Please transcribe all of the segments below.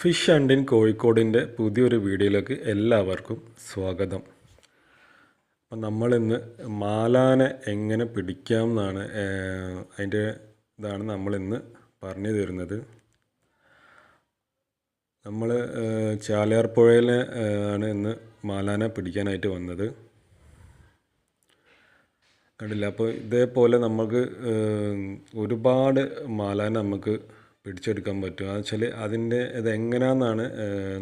Fish and in കോഴിക്കോടിന്റെ പുതിയൊരു വീഡിയോയിലേക്ക് എല്ലാവർക്കും സ്വാഗതം. അപ്പം നമ്മളിന്ന് മാലാനെ എങ്ങനെ പിടിക്കാം എന്നാണ് അതിന്റെ ഇതാണ് നമ്മളിന്ന് പറഞ്ഞു തരുന്നത്. നമ്മൾ ചാലിയാർ പുഴയിൽ ആണ് ഇന്ന് മാലാനെ പിടിക്കാനായിട്ട് വന്നത്. കണ്ടില്ല? അപ്പോൾ ഇതേപോലെ നമുക്ക് ഒരുപാട് മാലാന നമുക്ക് പിടിച്ചെടുക്കാൻ പറ്റും. എന്ന് വെച്ചാൽ അതിന്റെ ഇത് എങ്ങനെയാണെന്നാണ്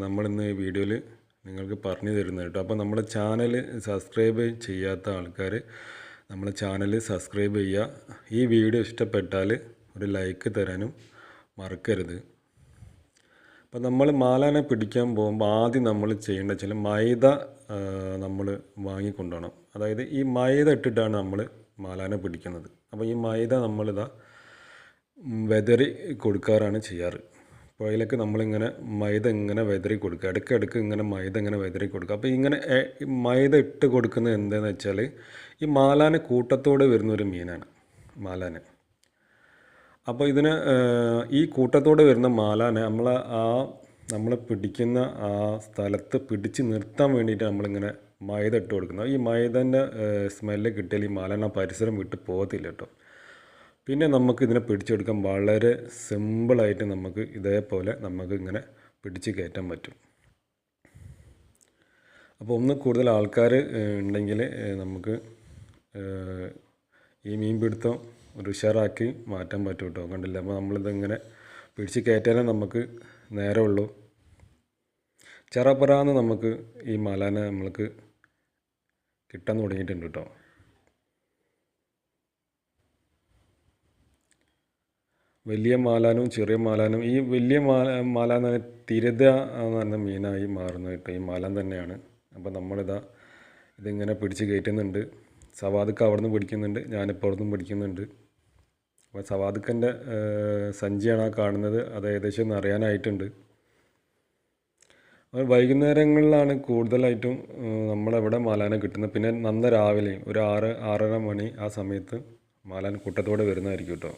നമ്മളിന്ന് വീഡിയോയിൽ നിങ്ങൾക്ക് പറഞ്ഞു തരുന്നത് കേട്ടോ. അപ്പോൾ നമ്മുടെ ചാനൽ സബ്സ്ക്രൈബ് ചെയ്യാത്ത ആൾക്കാർ നമ്മുടെ ചാനൽ സബ്സ്ക്രൈബ് ചെയ്യുക. ഈ വീഡിയോ ഇഷ്ടപ്പെട്ടാൽ ഒരു ലൈക്ക് തരാനും മറക്കരുത്. അപ്പോൾ നമ്മൾ മാലാനെ പിടിക്കാൻ പോകുമ്പോൾ ആദ്യം നമ്മൾ ചെയ്യേണ്ട വെച്ചാൽ മൈദ നമ്മൾ വാങ്ങിക്കൊണ്ടുപോകണം അതായത് ഈ മൈദ ഇട്ടിട്ടാണ് നമ്മൾ മാലാനെ പിടിക്കുന്നത്. അപ്പോൾ ഈ മൈദ നമ്മളിതാ വെതറി കൊടുക്കാറാണ് ചെയ്യാറ്. പുഴയിലൊക്കെ നമ്മളിങ്ങനെ മൈദ ഇങ്ങനെ വെതറി കൊടുക്കുക. ഇടയ്ക്കിടയ്ക്ക് ഇങ്ങനെ മൈദ ഇങ്ങനെ വെതറി കൊടുക്കുക. അപ്പോൾ ഇങ്ങനെ മൈദ ഇട്ട് കൊടുക്കുന്നത് എന്താണെന്ന് വെച്ചാൽ ഈ മാലാനെ കൂട്ടത്തോടെ വരുന്ന ഒരു മീനാണ് മാലാനെ. അപ്പോൾ ഇതിന് ഈ കൂട്ടത്തോടെ വരുന്ന മാലാനെ നമ്മൾ ആ നമ്മൾ പിടിക്കുന്ന ആ സ്ഥലത്ത് പിടിച്ച് നിർത്താൻ വേണ്ടിയിട്ട് നമ്മളിങ്ങനെ മൈദ ഇട്ട് കൊടുക്കുന്നത്. ഈ മൈദന്റെ സ്മെല്ല് കിട്ടിയാൽ ഈ മാലാന പരിസരം വിട്ട് പോകത്തില്ല കേട്ടോ. പിന്നെ നമുക്ക് ഇതിനെ പിടിച്ചെടുക്കാൻ വളരെ സിമ്പിളായിട്ട് നമുക്ക് ഇതേപോലെ നമുക്ക് ഇങ്ങനെ പിടിച്ച് കയറ്റാൻ പറ്റും. അപ്പോൾ ഒന്ന് കൂടുതൽ ആൾക്കാർ ഉണ്ടെങ്കിൽ നമുക്ക് ഈ മീൻ പിടുത്തം ഒരു ഉഷാറാക്കി മാറ്റാൻ പറ്റും കേട്ടോ കണ്ടില്ല? അപ്പോൾ നമ്മളിതിങ്ങനെ പിടിച്ച് കയറ്റാനേ നമുക്ക് നേരമുള്ളൂ ചെറപ്പറാന്ന് നമുക്ക് ഈ മലനെ നമ്മൾക്ക് കിട്ടാൻ തുടങ്ങിയിട്ടുണ്ട് കേട്ടോ വലിയ മാലാനും ചെറിയ മാലാനും ഈ വലിയ മാല മാലാൻ തന്നെ തിരത എന്ന് പറഞ്ഞ മീനായി മാറുന്നത് കേട്ടോ. ഈ മാലാൻ തന്നെയാണ്. അപ്പോൾ നമ്മളിതാ ഇതിങ്ങനെ പിടിച്ച് കയറ്റുന്നുണ്ട്. സവാദുക്ക് അവിടെ നിന്ന് പിടിക്കുന്നുണ്ട്. ഞാനിപ്പോൾ അവിടെ നിന്ന് പിടിക്കുന്നുണ്ട് അപ്പോൾ സവാദുക്കന്റെ സഞ്ചിയാണ് ആ കാണുന്നത്. അത് ഏകദേശം ഒന്ന് അറിയാനായിട്ടുണ്ട്. വൈകുന്നേരങ്ങളിലാണ് കൂടുതലായിട്ടും നമ്മളെവിടെ മാലാന കിട്ടുന്നത്. പിന്നെ നന്ന രാവിലെ ഒരു ആറ് ആറര മണി ആ സമയത്ത് മാലാൻ കൂട്ടത്തോടെ വരുന്നതായിരിക്കും കേട്ടോ.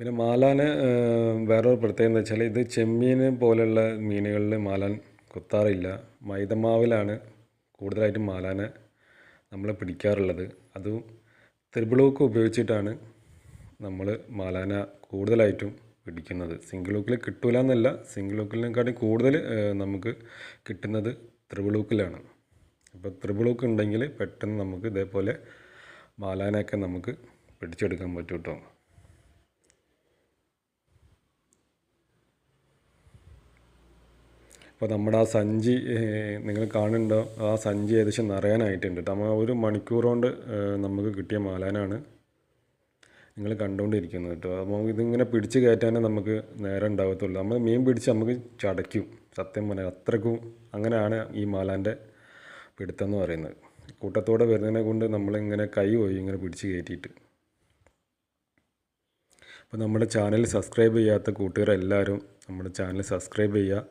പിന്നെ മാലാന് വേറൊരു പ്രത്യേകത എന്ന് വെച്ചാൽ ഇത് ചെമ്മീൻ പോലെയുള്ള മീനുകളിൽ മാലാൻ കൊത്താറില്ല. മൈദമാവിലാണ് കൂടുതലായിട്ടും മാലാനെ നമ്മൾ പിടിക്കാറുള്ളത്. അതും ത്രിബിളൂക്ക് ഉപയോഗിച്ചിട്ടാണ് നമ്മൾ മാലാന കൂടുതലായിട്ടും പിടിക്കുന്നത്. സിംഗിൾ ഹൂക്കിൽ കിട്ടൂല എന്നല്ല സിംഗിൾ ഹൂക്കിനെക്കാട്ടി കൂടുതൽ നമുക്ക് കിട്ടുന്നത് ത്രിബിളൂക്കിലാണ് അപ്പോൾ ത്രിബിളൂക്ക് ഉണ്ടെങ്കിൽ പെട്ടെന്ന് നമുക്ക് ഇതേപോലെ മാലാനയൊക്കെ നമുക്ക് പിടിച്ചെടുക്കാൻ പറ്റും കേട്ടോ അപ്പോൾ നമ്മുടെ ആ സഞ്ചി നിങ്ങൾ കാണുന്നുണ്ടോ? ആ സഞ്ചി ഏകദേശം നിറയാനായിട്ടുണ്ട്. നമ്മൾ ഒരു മണിക്കൂർ കൊണ്ട് ഏഹ്, നമുക്ക് കിട്ടിയ മാലാനാണ് നിങ്ങൾ കണ്ടുകൊണ്ടിരിക്കുന്നത് കേട്ടോ അപ്പോൾ ഇതിങ്ങനെ പിടിച്ച് കയറ്റാനേ നമുക്ക് നേരം ഉണ്ടാകത്തുള്ളൂ നമ്മൾ മീൻ പിടിച്ച് നമുക്ക് ചടയ്ക്കും. സത്യം പറഞ്ഞാൽ അത്രക്കും അങ്ങനെയാണ് ഈ മാലാന്റെ പിടുത്തം എന്ന് പറയുന്നത്. കൂട്ടത്തോടെ വരുന്നതിനെ കൊണ്ട് നമ്മളിങ്ങനെ കൈ പോയി ഇങ്ങനെ പിടിച്ച് കയറ്റിയിട്ട്. അപ്പോൾ നമ്മുടെ ചാനൽ സബ്സ്ക്രൈബ് ചെയ്യാത്ത കൂട്ടുകാരെല്ലാവരും നമ്മുടെ ചാനൽ സബ്സ്ക്രൈബ് ചെയ്യുക.